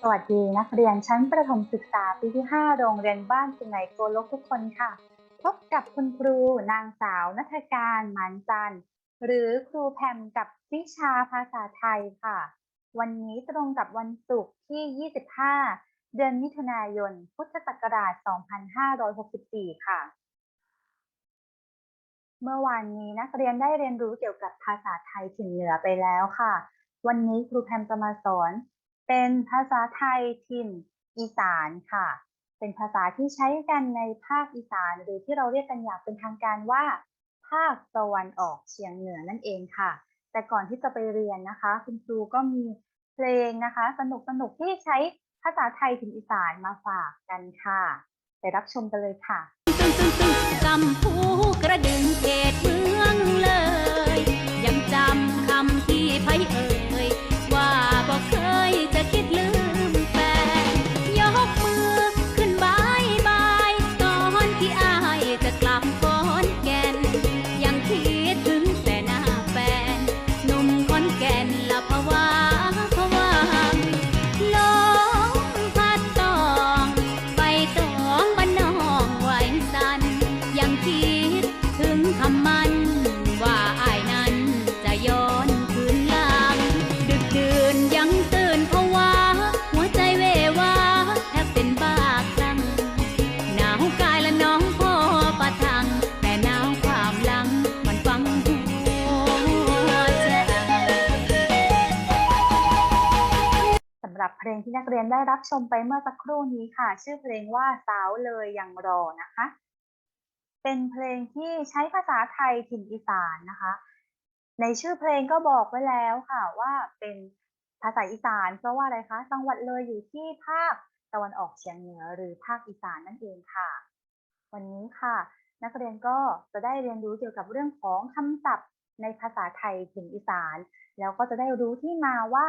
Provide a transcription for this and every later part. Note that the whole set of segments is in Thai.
สวัสดีนักเรียนชั้นประถมศึกษาปีที่ 5 โรงเรียนบ้านสุไหงโกลกทุกคนค่ะ พบกับคุณครูนางสาวนัฐการหมันจันทร์ หรือครูแพมกับวิชาภาษาไทยค่ะ วันนี้ตรงกับวันศุกร์ที่ 25 เดือนมิถุนายน พุทธศักราช 2564 ค่ะ เมื่อวานนี้นักเรียนได้เรียนรู้เกี่ยวกับภาษาไทยถิ่นเหนือไปแล้วค่ะ วันนี้ครูแพมจะมาสอน เป็นภาษาไทยถิ่นอีสานค่ะ เป็นภาษาที่ใช้กันในภาคอีสานหรือที่เราเรียกกันอย่างเป็นทางการว่า ภาคตะวันออกเฉียงเหนือนั่นเองค่ะ แต่ก่อนที่จะไปเรียนนะคะ คุณครูก็มีเพลงนะคะ สนุกสนุกๆที่ใช้ภาษาไทยถิ่นอีสานมาฝากกันค่ะ ไปรับชมกันเลยค่ะตึงตึงตึงกำพูกระดึงเขตมือ ยังคิดถึงคำมัน ว่าอายนั้นจะย้อนคืนหลัง ดึกดื่นยังตื่นเพราะว่าหัวใจเววาแทบเป็นบ้าคลั่งหนาวกายและน้องพ่อประทัง แต่หนาวความหลังมันฟังสำหรับเพลงที่นักเรียนได้รับชมไปเมื่อสักครู่นี้ค่ะ ชื่อเพลงว่าสาวเลยยังรอนะคะ เป็นเพลงที่ใช้ภาษาไทยถิ่นอีสานนะคะ ในชื่อเพลงก็บอกไว้แล้วค่ะว่าเป็นภาษาอีสาน เพราะว่าอะไรคะจังหวัดเลยอยู่ที่ภาคตะวันออกเฉียงเหนือหรือภาคอีสานนั่นเองค่ะ วันนี้ค่ะ นักเรียนก็จะได้เรียนรู้เกี่ยวกับเรื่องของคำศัพท์ในภาษาไทยถิ่นอีสาน แล้วก็จะได้รู้ที่มาว่า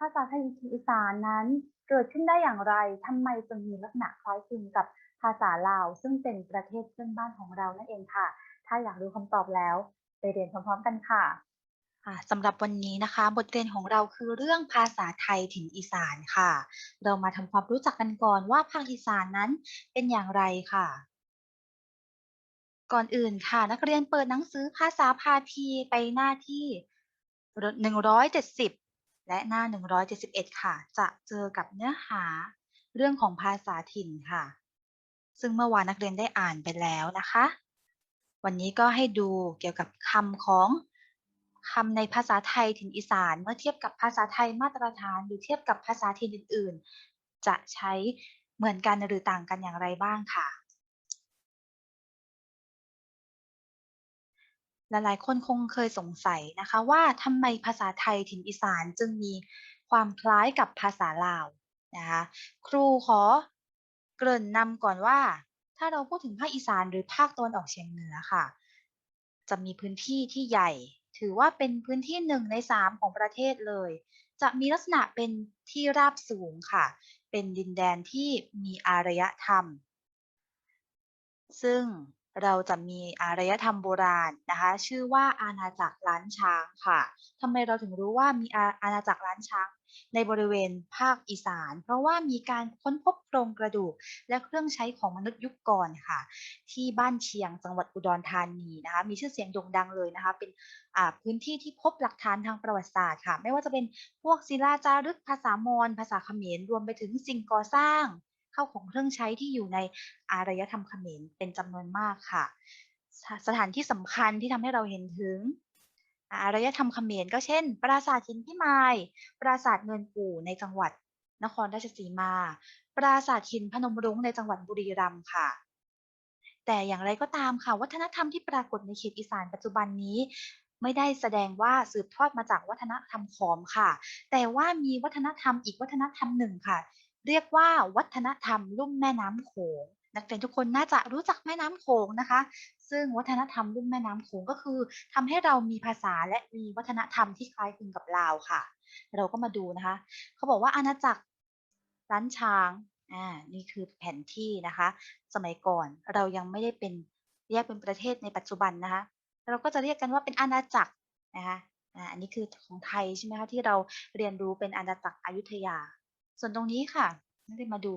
ภาษาไทยถิ่นอีสานนั้น เกิดขึ้นได้อย่างไรทำไมจึงมีลักษณะคล้ายคลึงกับ ภาษาลาว ซึ่งเป็นประเทศเพื่อนบ้านของเรานั่นเองค่ะ ถ้าอยากรู้คำตอบแล้ว ไปเรียนพร้อมๆกันค่ะค่ะสำหรับวันนี้นะคะ บทเรียนของเราคือเรื่องภาษาไทยถิ่นอีสานค่ะ เรามาทำความรู้จักกันก่อนว่าภาคอีสานนั้นเป็นอย่างไรค่ะ ก่อนอื่นค่ะ นักเรียนเปิดหนังสือภาษาพาทีไปหน้าที่ 170 และหน้า 171 ค่ะ จะเจอกับเนื้อหาเรื่องของภาษาถิ่นค่ะ ซึ่งเมื่อวานนักเรียนได้อ่านไปแล้วนะคะ วันนี้ก็ให้ดูเกี่ยวกับคำของคำในภาษาไทยถิ่นอีสาน เมื่อเทียบกับภาษาไทยมาตรฐานหรือเทียบกับภาษาถิ่นอื่น ๆ จะใช้เหมือนกันหรือต่างกันอย่างไรบ้างค่ะ หลายๆ คนคงเคยสงสัยนะคะว่าทำไมภาษาไทยถิ่นอีสานจึงมีความคล้ายกับภาษาลาวนะคะครูขอ เกริ่นนำก่อนว่า ถ้าเราพูดถึงภาคอีสานหรือภาคตะวันออกเฉียงเหนือค่ะ จะมีพื้นที่ที่ใหญ่ ถือว่าเป็นพื้นที่หนึ่งในสามของประเทศเลย จะมีลักษณะเป็นที่ราบสูงค่ะ เป็นดินแดนที่มีอารยธรรม ซึ่งเราจะมีอารยธรรมโบราณนะคะ ชื่อว่าอาณาจักรล้านช้างค่ะทำไมเราถึงรู้ว่ามีอาอาณาจักรล้านช้าง ในบริเวณภาคอีสาน เพราะว่ามีการค้นพบโครงกระดูก และเครื่องใช้ของมนุษย์ยุคก่อนค่ะ ที่บ้านเชียงจังหวัดอุดรธานีนะคะมีชื่อเสียงโด่งดังเลยนะคะเป็นพื้นที่ที่พบหลักฐานทางประวัติศาสตร์ค่ะ ไม่ว่าจะเป็นพวกศิลาจารึกภาษามอญภาษาเขมรรวมไปถึงสิ่งก่อสร้างเข้าของเครื่องใช้ที่อยู่ในอารยธรรมเขมรเป็นจำนวนมากค่ะ สถสถานที่สำคัญที่ทำให้เราเห็นถึง อารยธรรมเขมรก็เช่น ปราสาทหินพิมายปราสาทเงินปู่ในจังหวัดนครราชสีมา ปราสาทหินพนมรุ้งในจังหวัดบุรีรัมย์ค่ะ แต่อย่างไรก็ตามค่ะ วัฒนธรรมที่ปรากฏในเขตอีสานปัจจุบันนี้ ไม่ได้แสดงว่าสืบทอดมาจากวัฒนธรรมขอมค่ะ แต่ว่ามีวัฒนธรรมอีกวัฒนธรรมหนึ่งค่ะ เรียกว่าวัฒนธรรมลุ่มแม่น้ำโขง นักเรียนทุกคนน่าจะรู้จักแม่น้ำโขงนะคะ ซึ่งวัฒนธรรมลุ่มแม่น้ำโขงก็คือทำให้เรามีภาษาและมีวัฒนธรรมที่คล้ายคลึงกับลาวค่ะ เราก็มาดูนะคะ เขาบอกว่าอาณาจักรล้านช้างอ่านี่คือแผนที่นะคะ สมัยก่อนเรายังไม่ได้เป็นแยกเป็นประเทศในปัจจุบันนะคะ เราก็จะเรียกกันว่าเป็นอาณาจักรนะคะอันนี้คือของไทยใช่ไหมคะที่เราเรียนรู้เป็นอาณาจักรอยุธยา ส่วนตรงนี้ค่ะไม่ได้มาดู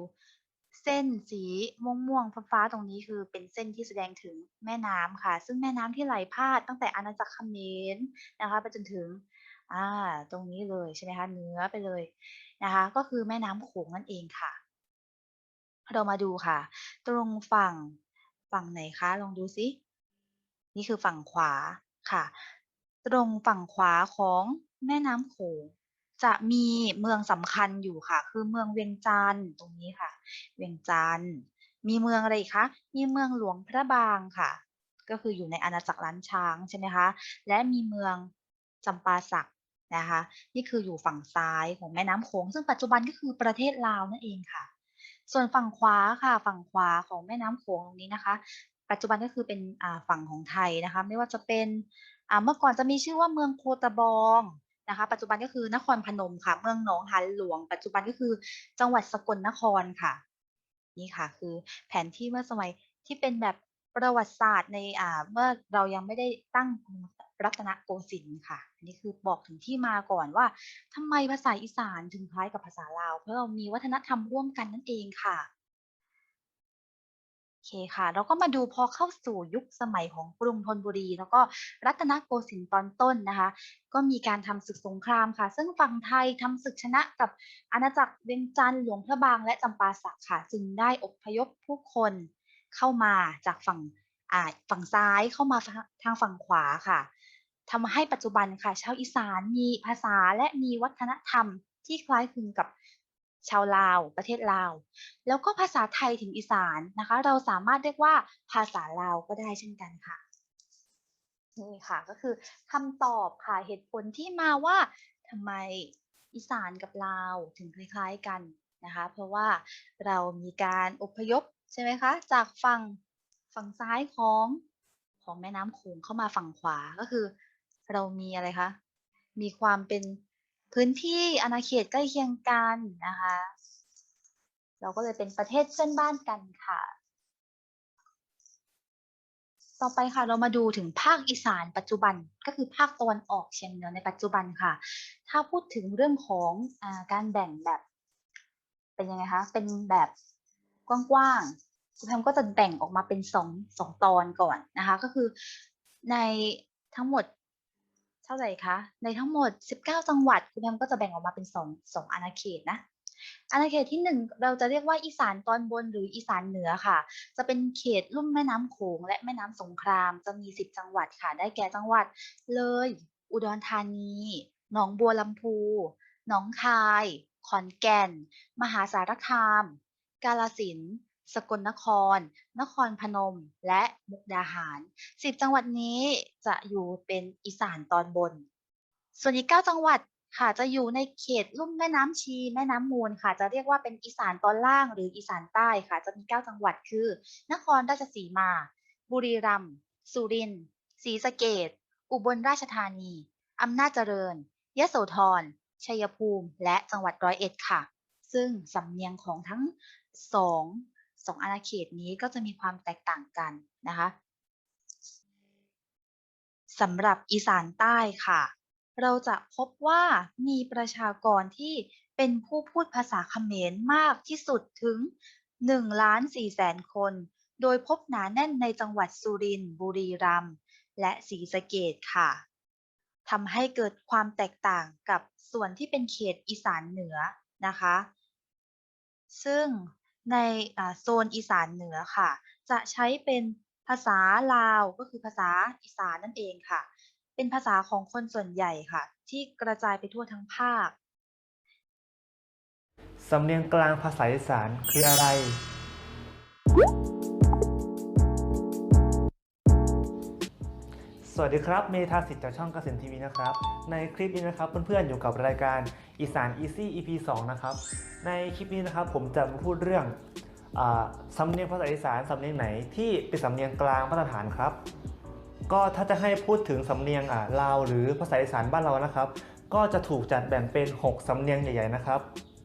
เส้นสีม่วงม่วงๆฟ้าๆตรงนี้คือเป็นเส้นที่แสดงถึงแม่น้ำค่ะ ซึ่งแม่น้ำที่ไหลพาดตั้งแต่อาณาจักรเขมรนะคะไปจนถึงอ่าตรงนี้เลยใช่ไหมคะเนื้อไปเลยนะคะ ก็คือแม่น้ำโขงนั่นเองค่ะ เรามาดูค่ะ ตรงฝั่งฝั่งไหนคะลองดูซินี่คือฝั่งขวาค่ะ ตรงฝั่งขวาของแม่น้ำโขง จะมีเมืองสำคัญอยู่ค่ะ คือเมืองเวียงจันทร์ตรงนี้ค่ะ เวียงจันทร์มีเมืองอะไรอีกคะมีเมืองหลวงพระบางค่ะ ก็คืออยู่ในอาณาจักรล้านช้างใช่ไหมคะและมีเมืองจำปาสักนะคะ นี่คืออยู่ฝั่งซ้ายของแม่น้ำโขงซึ่งปัจจุบันก็คือประเทศลาวนั่นเองค่ะ ส่วนฝั่งขวาค่ะ ฝั่งขวาของแม่น้ำโขงตรงนี้นะคะ ปัจจุบันก็คือเป็นฝั่งของไทยนะคะ ไม่ว่าจะเป็นเมื่อก่อนจะมีชื่อว่าเมืองโคตะบอง นะคะ ปัจจุบันก็คือนครพนมค่ะ เมืองหนองหานหลวง ปัจจุบันก็คือจังหวัดสกลนครค่ะ นี่ค่ะ คือแผนที่เมื่อสมัยที่เป็นแบบประวัติศาสตร์ในอ่าเมื่อเรายังไม่ได้ตั้งรัตนโกสินทร์ค่ะอันนี้คือบอกถึงที่มาก่อนว่าทำไมภาษาอีสานถึงคล้ายกับภาษาลาว เพราะเรามีวัฒนธรรมร่วมกันนั่นเองค่ะ เคค่ะ เราก็มาดูพอเข้าสู่ยุคสมัยของกรุงธนบุรี แล้วก็รัตนโกสินทร์ตอนต้นนะคะ ก็มีการทำศึกสงครามค่ะ ซึ่งฝั่งไทยทำศึกชนะกับอาณาจักรเวียงจันทร์หลวงพระบางและจำปาสักค่ะ จึงได้อพยพผู้คนเข้ามาจากฝั่งฝั่งซ้ายเข้ามาทางฝั่งขวาค่ะทำให้ปัจจุบันค่ะชาวอีสานมีภาษาและมีวัฒนธรรมที่คล้ายคลึงกับ ชาวลาว ประเทศลาว แล้วก็ภาษาไทยถึงอีสานนะคะ เราสามารถเรียกว่าภาษาลาวก็ได้เช่นกันค่ะนี่ค่ะก็คือคำตอบค่ะเหตุผลที่มาว่าทำไมอีสานกับลาวถึงคล้ายๆกันนะคะ เพราะว่าเรามีการอพยพใช่ไหมคะ จากฝั่งฝั่งซ้ายของของแม่น้ำโขงเข้ามาฝั่งขวาก็คือ เรามีอะไรคะ มีความเป็น พื้นที่อาณาเขตใกล้เคียงกันนะคะ เราก็เลยเป็นประเทศเพื่อนบ้านกันค่ะ ต่อไปค่ะเรามาดูถึงภาคอีสานปัจจุบันก็คือภาคตะวันออกเฉียงเหนือในปัจจุบันค่ะ ถ้าพูดถึงเรื่องของอการแบ่งแบบเป็นยังไงคะ เป็นแบบกว้างๆคุณแพมก็จะแบ่งออกมาเป็นสองสองตอนก่อนนะคะ ก็คือในทั้งหมด ท่าไหร่คะ ในทั้งหมด 19 จังหวัด คุณแพมก็จะแบ่งออกมาเป็นสอองอาณาเขตนะ อาณาเขตที่หนึ่งเราจะเรียกว่าอีสานตอนบนหรืออีสานเหนือค่ะ จะเป็นเขตลุ่มแม่น้ำโขงและแม่น้ำสงคราม จะมี 10 จังหวัดค่ะ ได้แก่จังหวัด เลย อุดรธานี หนองบัวลำพู หนองคาย ขอนแก่น มหาสารคาม กาฬสินธุ์ สกลนคร นครพนม และมุกดาหาร 10 จังหวัดนี้จะอยู่เป็นอีสานตอนบน ส่วนอีก 9 จังหวัดค่ะจะอยู่ในเขตลุ่มแม่น้ำชีแม่น้ำมูลค่ะ จะเรียกว่าเป็นอีสานตอนล่างหรืออีสานใต้ค่ะ จะมี 9 จังหวัดคือ นครราชสีมา บุรีรัมย์สุรินทร์ศรีสะเกษอุบลราชธานีอำนาจเจริญยโสธรชัยภูมิ และจังหวัดร้อยเอ็ดค่ะ ซึ่งสำเนียงของทั้งสอง สองอาณาเขตนี้ก็จะมีความแตกต่างกันนะคะสำหรับอีสานใต้ค่ะ เราจะพบว่ามีประชากรที่เป็นผู้พูดภาษาเขมรมากที่สุดถึง1ล้าน4แสนคน โดยพบหนาแน่นในจังหวัดสุรินทร์บุรีรัมย์และศรีสะเกษค่ะทำให้เกิดความแตกต่างกับส่วนที่เป็นเขตอีสานเหนือนะคะ ซึ่ง ในโซนอีสานเหนือค่ะ จะใช้เป็นภาษาลาวก็คือภาษาอีสานนั่นเองค่ะ เป็นภาษาของคนส่วนใหญ่ค่ะ ที่กระจายไปทั่วทั้งภาค สำเนียงกลางภาษาอีสานคืออะไร สวัสดีครับเมธาสิทธิ์จากช่องเกษตรทีวีนะครับ ในคลิปนี้นะครับเพื่อนๆอยู่กับรายการอีสาน Easy EP 2 นะครับ ในคลิปนี้นะครับผมจะมาพูดเรื่องอสำเนียงภาษาอีสานสำเนียงไหนที่เป็นสำเนียงกลางมาตรฐานครับ ก็ถ้าจะให้พูดถึงสำเนียงอ่าลาวหรือภาษาอีสานบ้านเรานะครับ ก็จะถูกจัดแบ่งเป็น 6 สำเนียงใหญ่ๆนะครับ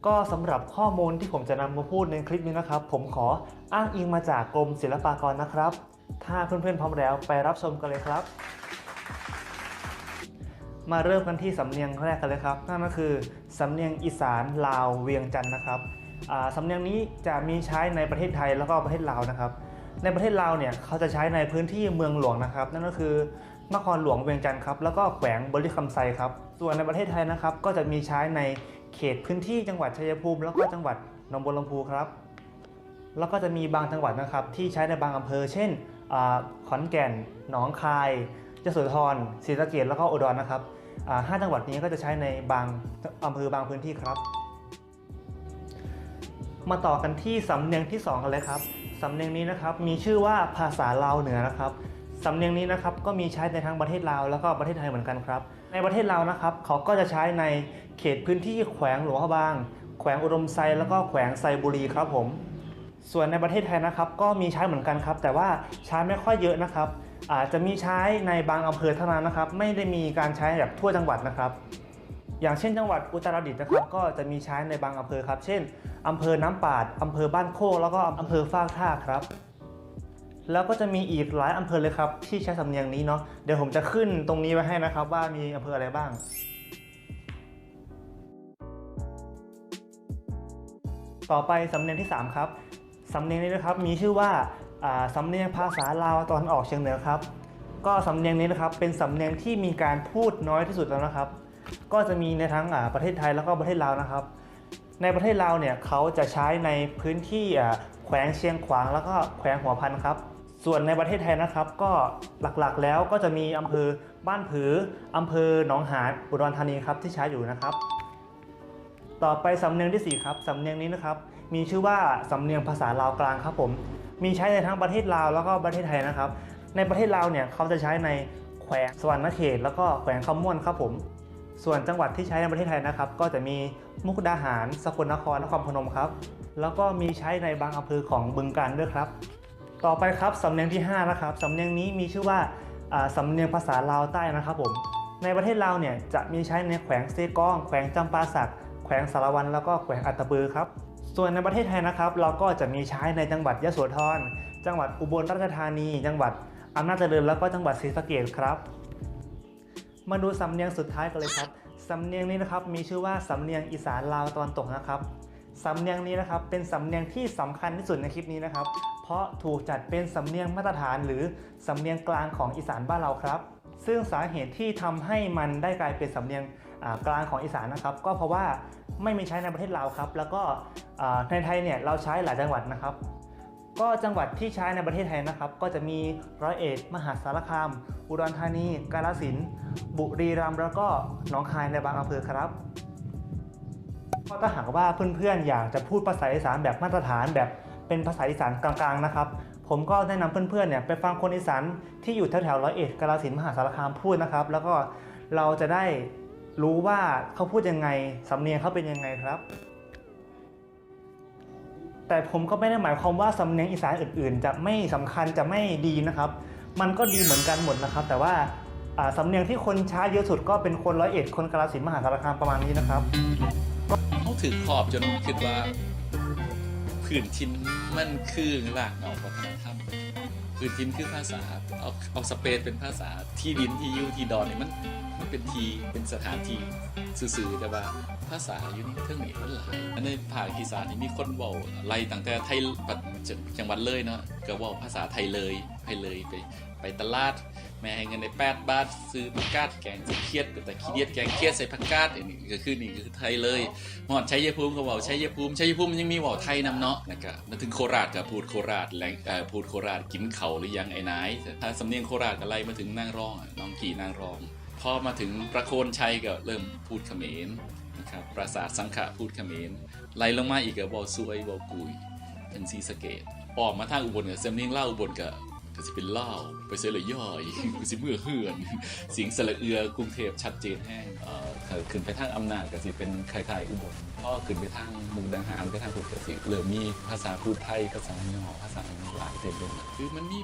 ก็สำหรับข้อมูลที่ผมจะนำมาพูดในคลิปนี้นะครับ ผมขออ้างอิงมาจากกรมศิลปากรนะครับ ถ้าเพื่อนๆพร้อมแล้วไปรับชมกันเลยครับ มาเริ่มกันที่สำเนียงแรกกันเลยครับ นั่นก็คือสำเนียงอีสานลาวเวียงจันทร์นะครับสำเนียงนี้จะมีใช้ในประเทศไทยแล้วก็ประเทศลาวนะครับ ในประเทศลาวเนี่ยเขาจะใช้ในพื้นที่เมืองหลวงนะครับ นั่นก็คือนครหลวงเวียงจันทร์ครับแล้วก็แขวงบริคำไซครับส่วนในประเทศไทยนะครับ ก็จะมีใช้ในเขตพื้นที่จังหวัดชัยภูมิ แล้วก็จังหวัดหนองบัวลำพูครับ แล้วก็จะมีบางจังหวัดนะครับที่ใช้ในบางอำเภอ เช่น ขอนแก่น หนองคายยโสธรศรีสะเกษแล้วก็อุดรนะครับห้าจังหวัดนี้ก็จะใช้ในบางอำเภอบางพื้นที่ครับ มาต่อกันที่สำเนียงที่ 2 กันเลยครับสำเนียงนี้นะครับมีชื่อว่าภาษาลาวเหนือนะครับสำเนียงนี้นะครับก็มีใช้ในทั้งประเทศลาวแล้วก็ประเทศไทยเหมือนกันครับ ในประเทศลาวนะครับเขาก็จะใช้ในเขตพื้นที่แขวงหลวงพระบาง แขวงอุดมไซแล้วก็แขวงไซบุรีครับผม ส่วนในประเทศไทยนะครับก็มีใช้เหมือนกันครับ แต่ว่าใช้ไม่ค่อยเยอะนะครับอาจจะมีใช้ในบางอำเภอเท่านั้นนะครับ ไม่ได้มีการใช้แบบทั่วจังหวัดนะครับ อย่างเช่นจังหวัดอุตรดิตถ์นะครับ ก็จะมีใช้ในบางอำเภอครับ เช่นอำเภอน้ำปาดอำเภอบ้านโคกแล้วก็อำเภอฟากท่าครับ แล้วก็จะมีอีกหลายอำเภอเลยครับ ที่ใช้สำเนียงนี้เนาะเดี๋ยวผมจะขึ้นตรงนี้ไว้ให้นะครับ ว่ามีอำเภออะไรบ้างต่อไปสำเนียงที่ 3 ครับ สำเนียงนี้นะครับมีชื่อว่าสำเนียงภาษาลาวตอนออกเฉียงเหนือครับ ก็สำเนียงนี้นะครับเป็นสำเนียงที่มีการพูดน้อยที่สุดแล้วนะครับ ก็จะมีในทั้งอ่าประเทศไทยแล้วก็ประเทศลาวนะครับ ในประเทศลาวเนี่ยเขาจะใช้ในพื้นที่แขวงเชียงขวางแล้วก็แขวงหัวพันครับ ส่วนในประเทศไทยนะครับก็หลักๆแล้วก็จะมีอำเภอบ้านผืออำเภอหนองหานอุดรธานีครับที่ใช้อยู่นะครับ ต่อไปสำเนียงที่ 4 ครับสำเนียงนี้นะครับ มีชื่อว่าสำเนียงภาษาลาวกลางครับผม มีใช้ในทั้งประเทศลาวแล้วก็ประเทศไทยนะครับ ในประเทศลาวเนี่ยเขาจะใช้ในแขวงสวรรณเขต แล้วก็แขวงคำม่วนครับผม ส่วนจังหวัดที่ใช้ในประเทศไทยนะครับ ก็จะมีมุกดาหาร สกลนคร นครพนมครับ แล้วก็มีใช้ในบางอำเภอของบึงกาฬด้วยครับ ต่อไปครับสำเนียงที่5นะครับสำเนียงนี้มีชื่อว่าสำเนียงภาษาลาวใต้นะครับผม ในประเทศลาวเนี่ยจะมีใช้ในแขวงเซกอง แขวงจำปาสัก แขวงสารวัน แล้วก็แขวงอัตตปือครับ ส่วนในประเทศไทยนะครับ เราก็จะมีใช้ในจังหวัดยะโสธร จังหวัดอุบลราชธานี จังหวัดอำนาจเจริญแล้วก็จังหวัดศรีสะเกษครับ มาดูสำเนียงสุดท้ายกันเลยครับสำเนียงนี้นะครับมีชื่อว่าสำเนียงอีสานลาวตะวันตกนะครับสำเนียงนี้นะครับเป็นสำเนียงที่สำคัญที่สุดในคลิปนี้นะครับ เพราะถูกจัดเป็นสำเนียงมาตรฐานหรือสำเนียงกลางของอีสานบ้านเราครับ ซึ่งสาเหตุที่ทำให้มันได้กลายเป็นสำเนียง กลางของอีสานนะครับ ก็เพราะว่าไม่มีใช้ในประเทศลาวครับ แล้วก็ในไทยเนี่ยเราใช้หลายจังหวัดนะครับ ก็จังหวัดที่ใช้ในประเทศไทยนะครับ ก็จะมีร้อยเอ็ดมหาสารคาม อุดรธานี กาฬสินธุ์บุรีรัมย์แล้วก็หนองคายในบางอำเภอครับก็ถ้าหากว่าเพื่อนๆอยากจะพูดภาษาอีสานแบบมาตรฐานแบบเป็นภาษาอีสานกลางๆนะครับ ผมก็แนะนำเพื่อนๆเนี่ยไปฟังคนอีสานที่อยู่แถวๆร้อยเอ็ดกาฬสินธุ์มหาสารคามพูดนะครับ แล้วก็เราจะได้ รู้ว่าเขาพูดยังไงสำเนียงเขาเป็นยังไงครับ แต่ผมก็ไม่ได้หมายความว่าสำเนียงอีสานอื่น ๆ จะไม่สำคัญจะไม่ดีนะครับ มันก็ดีเหมือนกันหมดนะครับ แต่ว่าสำเนียงที่คนช้าเยอะสุดก็เป็นคนร้อยเอ็ดคนกาฬสินมหาสารคามประมาณนี้นะครับเขาถือขอบจนคิดว่าพื้นทินมันคือหลักเอาวัฒนธรรม พื้นทินคือภาษาเอาเอาสเปนเป็นภาษาที่ดินที่ยูที่ดอนเนี่ยมันมันเป็นทีเป็นสถานที่สื่อๆแต่ว่าภาษาอยู่นี่เครื่องนี้มันหลายอันในภาคอีสานนี่มีคนเว้าไล่ตั้งแต่ไทยจจจังหวัดเลยเนาะก็เว้าภาษาไทยเลยไทยเลยไปไปตลาด แม่ให้เงินใน8บาทซื้อผักกาดแกงส่เครียดแต่ขี้เดียดแกงเครียดใส่ผักกาดอันนี้ก็คือนี่คือไทยเลยหอดใช้ยภูมิก็เว่าใช้ยภูมิใช้ยภูมิมันยังมีว่าไทยนำเนาะนะครับมาถึงโคราชก็พูดโคราชแหลงพูดโคราชกินเขาหรือยังไอ้นายถ้าสำเนียงโคราชก็ไล่มาถึงนางรองน้องกี่นางรองพอมาถึงประโคนชัยก็เริ่มพูดเขมรนะครับปราสาทสังขะพูดเขมรไล่ลงมาอีกก็เวอซวยเวอกุยเป็นซีสเกตออกมาทางอุบลก็สำเนียงเล่าอุบลก็ ก็จะเป็นเล่าวไปเสียเลยย่อยกูสิเมื่อเฮือนเสียงสระเอือกรุงเทพชัดเจนแห้งเอ่อถ้าขึ้นไปทางอำนาจก็สิเป็นคล้ายๆอุบลพอขึ้นไปทางมุกดาหารไปทางพุทธก็สิเริ่มมีภาษาพูดไทยภาษาย่อภาษาหลายเต็มเลยคือมันมี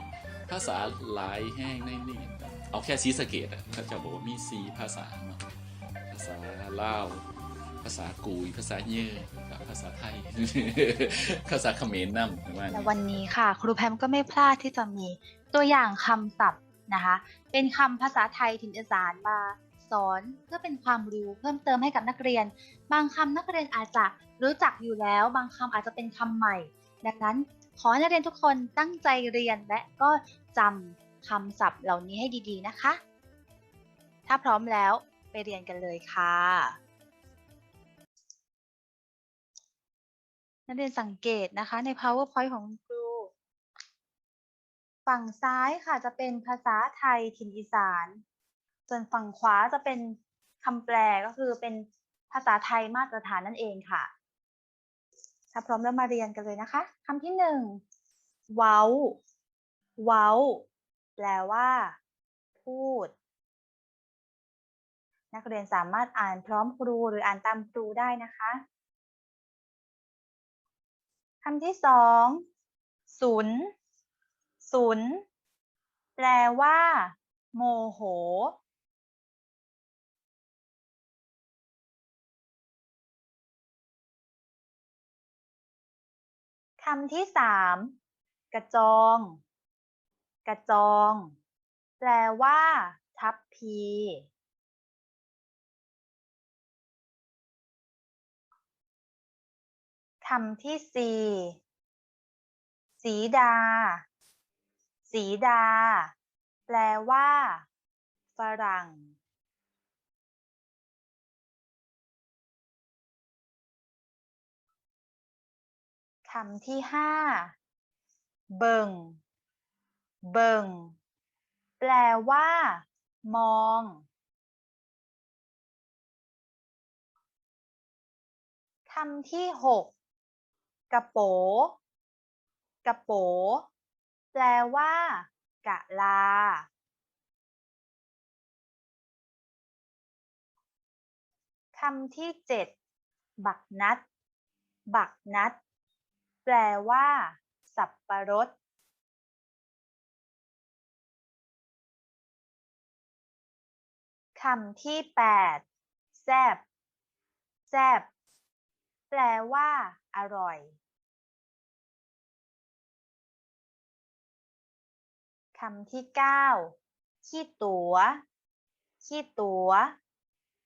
ภาษาหลายแห้งในนี่เอาแค่ซีสะเกตอะเขาจะบอกว่ามีสีภาษาเนาะภาษาลาว ภาษากุยภาษาเย่อกับภาษาไทย ภาษาเขมรนำประมาและนี้วันนี้ค่ะ ครูแพมก็ไม่พลาดที่จะมีตัวอย่างคำศัพท์นะคะ เป็นคำภาษาไทยถิ่นอีสานมาสสอนเพื่อเป็นความรู้เพิ่มเติมให้กับนักเรียน บางคำนักเรียนอาจจะรู้จักอยู่แล้ว บางคำอาจจะเป็นคำใหม่ ดังนั้นขอให้นักเรียนทุกคนตั้งใจเรียนและก็จำคำศัพท์เหล่านี้ให้ดีๆนะคะ ถ้าพร้อมแล้วไปเรียนกันเลยค่ะ นักเรียนสังเกตนะคะใน powerpoint ของครู ฝั่งซ้ายค่ะจะเป็นภาษาไทยถิ่นอีสาน ส่วนฝั่งขวาจะเป็นคำแปลก็คือเป็นภาษาไทยมาตรฐานนั่นเองค่ะ ถ้าพร้อมแล้วมาเรียนกันเลยนะคะคำที่หนึ่งเว้าเว้าแปลว่า พูด นักเรียนสามารถอ่านพร้อมครูหรืออ่านตามครูได้นะคะ คำที่สองศูนย์ศูนย์แปลว่า โมโห คำที่สามกระจอง กระจอง แปลว่า ทัพพี คำที่สี่สีดา สีดา แปลว่า ฝรั่ง คำที่ห้า เบิง เบิง แปลว่า มอง คำที่หก กระโป กระโป แปลว่า กะลา คำที่เจ็ด บักนัด บักนัด แปลว่า สับปะรด คำที่แปดแซบแซบแปลว่า อร่อยำที่เก้าขี้ตัวขี้ตัว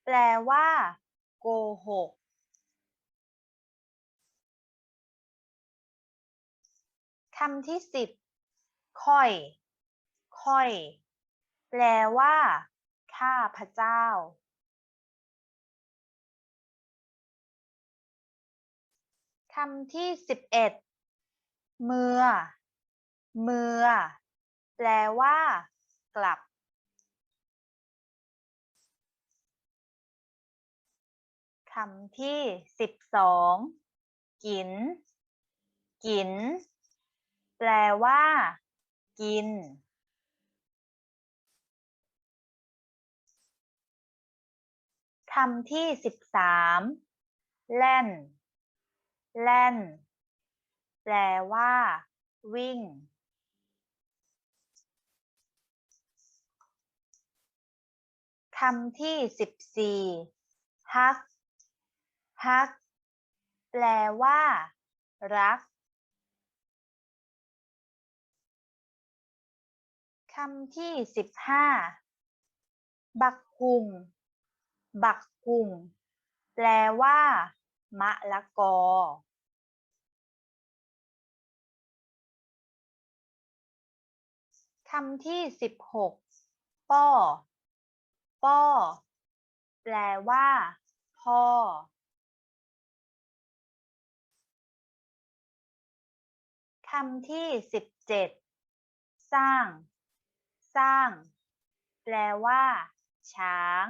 แปลว่า โกหก คำที่สิบค่อย ค่อย แปลว่า ข้าพเจ้าคำที่สิบเอ็ดเมื่อ เมื่อ แปลว่า กลับ คำที่สิบสองกิน กิน แปลว่า กิน คำที่สิบสามแล่นแล่น แปลว่า วิ่ง คำที่สิบสี่ฮัก ฮัก แปลว่า รัก คำที่สิบห้าบักคุง บักคุง แปลว่า มะละกอ คำที่สิบหกป้อ ป้อ แปลว่า พ่อ คำที่สิบเจ็ดสร้าง สร้าง แปลว่า ช้าง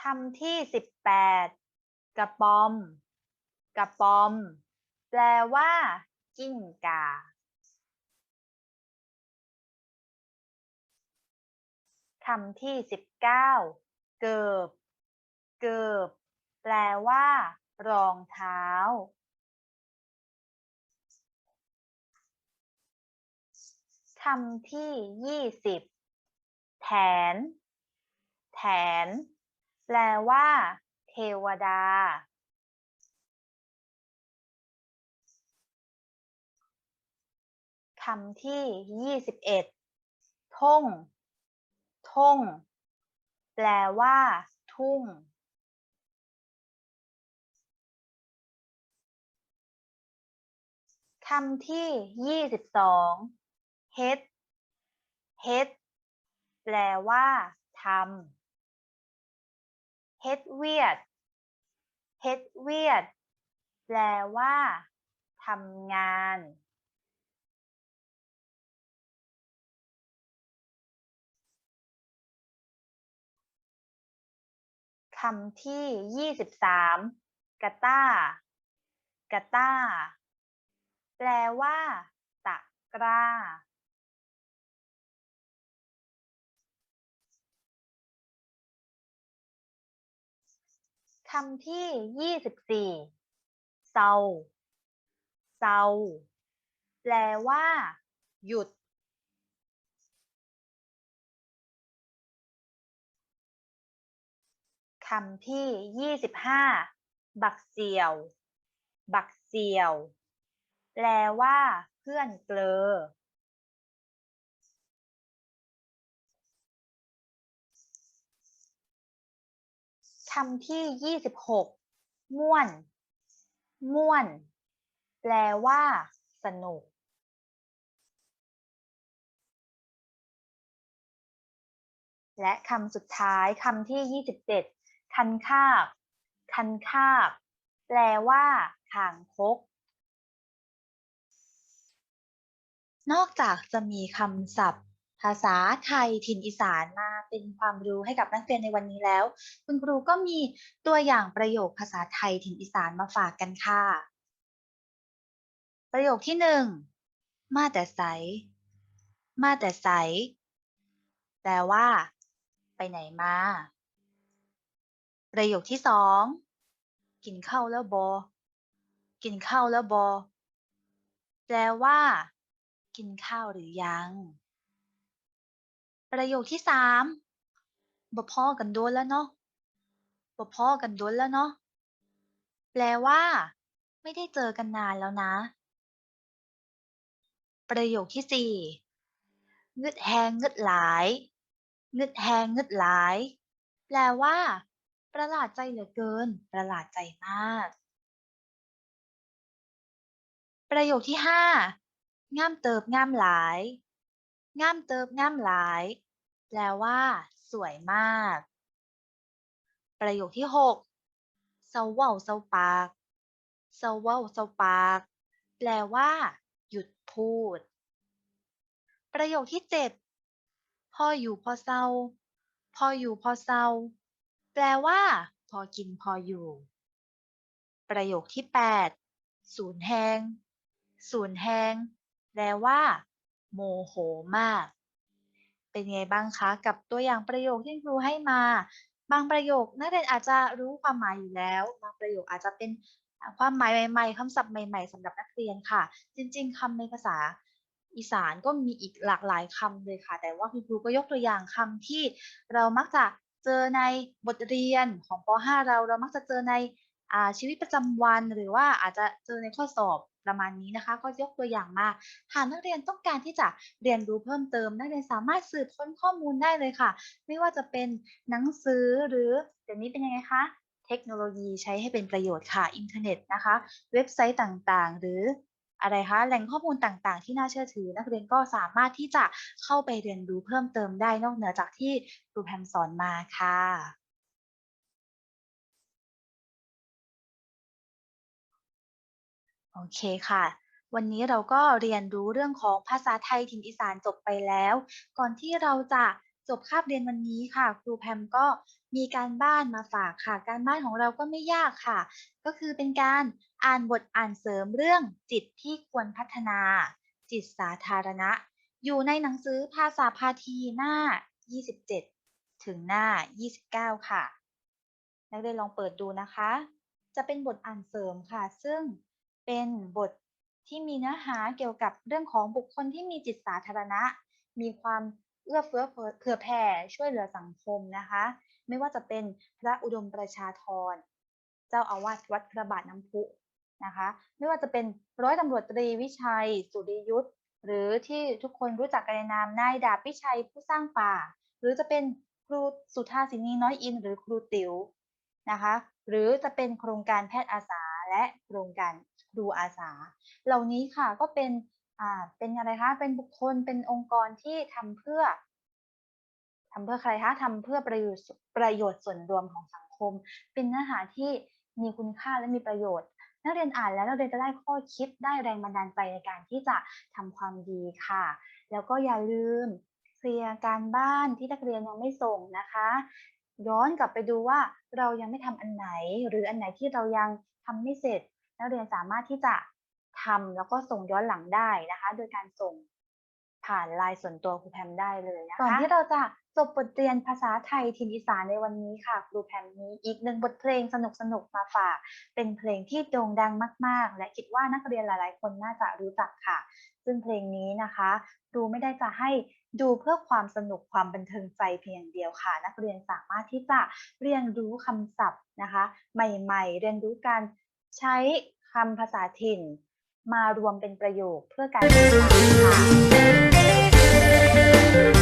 คำที่สิบแปดกระป๋อม กระป๋อม แปลว่า กิ้งก่า คำที่สิบเก้าเกิบ เกิบ แปลว่า รองเท้า คำที่ยี่สิบแถน แถน แปลว่า เทวดา คำที่ยี่สิบเอ็ดท่ง ท่ง แปลว่า ทุ่ง คำที่ยี่สิบสองเฮ็ดเฮ็ดแปลว่าทำเฮ็ดเวียดเฮ็ดเวียด แปลว่าทำงานำที่ยี่สิบสามกาตากาตาแปลว่า ตะกร้า คำที่ยี่สิบสี่เซาเซาแปลว่า หยุด คำที่ยี่สิบห้าบักเสียว บักเสียว แปลว่าเพื่อนเกลอ คำที่ยี่สิบหกม่วน ม่วน แปลว่า สนุกและคำสุดท้ายคำที่ยี่สิบเจ็ด คันคาบ คันคาบ แปลว่าคางคก นอกจากจะมีคำศัพท์ ภาษาไทยถิ่นอีสานมาเป็นความรู้ให้กับนักเรียนในวันนี้แล้ว คุณครูก็มีตัวอย่างประโยคภาษาไทยถิ่นอีสานมาฝากกันค่ะ ประโยคที่หนึ่งมาแต่ไสมาแต่ไสแปลว่า ไปไหนมา ประโยคที่สองกินข้าวแล้วบอกินข้าวแล้วบอแปลว่า กินข้าวหรือยัง ประโยคที่สามบ่พ่อกันโดนแล้วเนาะบ่พ่อกันโดนแล้วเนาะแปลว่า ไม่ได้เจอกันนานแล้วนะ ประโยคที่สี่งึดแหงงึดหลายงึดแหงงึดหลาย แปลว่า ประหลาดใจเหลือเกิน ประหลาดใจมาก ประโยคที่ห้างามเติบงามหลายงามเติบงามหลาย แปลว่า สวยมาก ประโยคที่หกเศร้าเว้าเศร้าปากเศร้าเว้าเศร้าปาก แปลว่า หยุดพูด ประโยคที่เจ็ดพออยู่พอเศร้าพออยู่พอเศร้า แปลว่า พอกินพออยู่ ประโยคที่แปดศูนย์แหงศูนย์แหงแปลว่า โมโหมาก เป็นไงบ้างคะ กับตัวอย่างประโยคที่ครูให้มา บางประโยคนักเรียนอาจจะรู้ความหมายอยู่แล้ว บางประโยคอาจจะเป็นความหมายใหม่ๆคำศัพท์ใหม่ ๆสำหรับนักเรียนค่ะ จริง ๆคำในภาษาอีสานก็มีอีกหลากหลายคำเลยค่ะ แต่ว่าคุณครูก็ยกตัวอย่างคำที่เรามักจะ เจอในบทเรียนของป .5 เราเรามักจะเจอในอชีวิตประจำวันหรือว่าอาจจะเจอในข้อสอบประมาณนี้นะคะ ก็ยกตัวอย่างมาหากนักเรียนต้องการที่จะเรียนรู้เพิ่มเติม นักเรียนสามารถสืบค้นข้อมูลได้เลยค่ะ ไม่ว่าจะเป็นหนังสือหรือเดี๋ยวนี้เป็นยังไงคะเทคโนโลยีใช้ให้เป็นประโยชน์ค่ะ อินเทอร์เน็ตนะคะ เว็บไซต์ต่างๆ หรือ อะไรคะแหล่งข้อมูลต่างๆ ที่น่าเชื่อถือ นักเรียนก็สามารถที่จะเข้าไปเรียนรู้เพิ่มเติมได้นอกเหนือจากที่ครูแพมสอนมาค่ะโอเคค่ะ วันนี้เราก็เรียนรู้เรื่องของภาษาไทยถิ่นอีสานจบไปแล้ว ก่อนที่เราจะ จบคาบเรียนวันนี้ค่ะ ครูแพมก็มีการบ้านมาฝากค่ะ การบ้านของเราก็ไม่ยากค่ะ ก็คือเป็นการอ่านบทอ่านเสริมเรื่องจิตที่ควรพัฒนา จิตสาธารณะ อยู่ในหนังสือภาษาพาทีหน้า 27 ถึงหน้า 29 ค่ะ นักเรียนลองเปิดดูนะคะ จะเป็นบทอ่านเสริมค่ะ ซึ่งเป็นบทที่มีเนื้อหาเกี่ยวกับเรื่องของบุคคลที่มีจิตสาธารณะ มีความ เอื้อเฟื้อเผื่อแผ่ช่วยเหลือสังคมนะคะ ไม่ว่าจะเป็นพระอุดมประชาธร เจ้าอาวาสวัดพระบาทน้ำพุนะคะ ไม่ว่าจะเป็นร้อยตำรวจตรีวิชัย สุริยุทธหรือที่ทุกคนรู้จักกันในนามนายดาบพิชัยผู้สร้างป่า หรือจะเป็นครูสุธาสินีน้อยอิน หรือครูติ๋วนะคะ หรือจะเป็นโครงการแพทย์อาสาและโครงการครูอาสา เหล่านี้ค่ะก็เป็น อ่า เป็นอะไรคะ เป็นบุคคล เป็นองค์กรที่ทำเพื่อทำเพื่อใครคะทำเพื่อประโยชน์ประโยชน์ส่วนรวมของสังคม เป็นเนื้อหาที่มีคุณค่าและมีประโยชน์ นักเรียนอ่านแล้วนักเรียนจะได้ข้อคิดได้แรงบันดาลใจในการที่จะทำความดีค่ะ แล้วก็อย่าลืมเคลียร์การบ้านที่นักเรียนยังไม่ส่งนะคะ ย้อนกลับไปดูว่าเรายังไม่ทำอันไหน หรืออันไหนที่เรายังทำไม่เสร็จ นักเรียนสามารถที่จะ ทำแล้วก็ส่งย้อนหลังได้นะคะ โดยการส่งผ่านไลน์ส่วนตัวครูแพมได้เลยนะคะก่อนที่เราจะจบบทเรียนภาษาไทยถิ่นอีสานในวันนี้ค่ะ ครูแพมมีอีกหนึ่งบทเพลงสนุกๆมาฝาก เป็นเพลงที่โด่งดังมาก ๆ และคิดว่านักเรียนหลาย ๆ คนน่าจะรู้จักค่ะ ซึ่งเพลงนี้นะคะครูไม่ได้จะให้ดูเพื่อความสนุกความบันเทิงใจเพียงอย่างเดียวค่ะ นักเรียนสามารถที่จะเรียนรู้คำศัพท์นะคะ ใหม่ ๆ เรียนรู้การใช้คำภาษาถิ่น มารวมเป็นประโยคเพื่อการสื่อสารค่ะ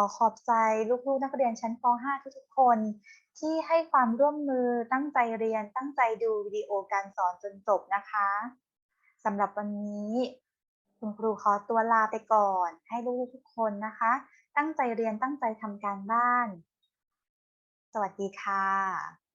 อขอบใจลูกๆ นักเรียนชั้นป .5 ทุกๆคน ที่ให้ความร่วมมือตั้งใจเรียนตั้งใจดูวิดีโอการสอนจนจบนะคะสำหรับวันนี้คุณครูขอตัวลาไปก่อน ให้ลูกๆทุกคนนะคะ ตั้งใจเรียนตั้งใจทำการบ้าน สวัสดีค่ะ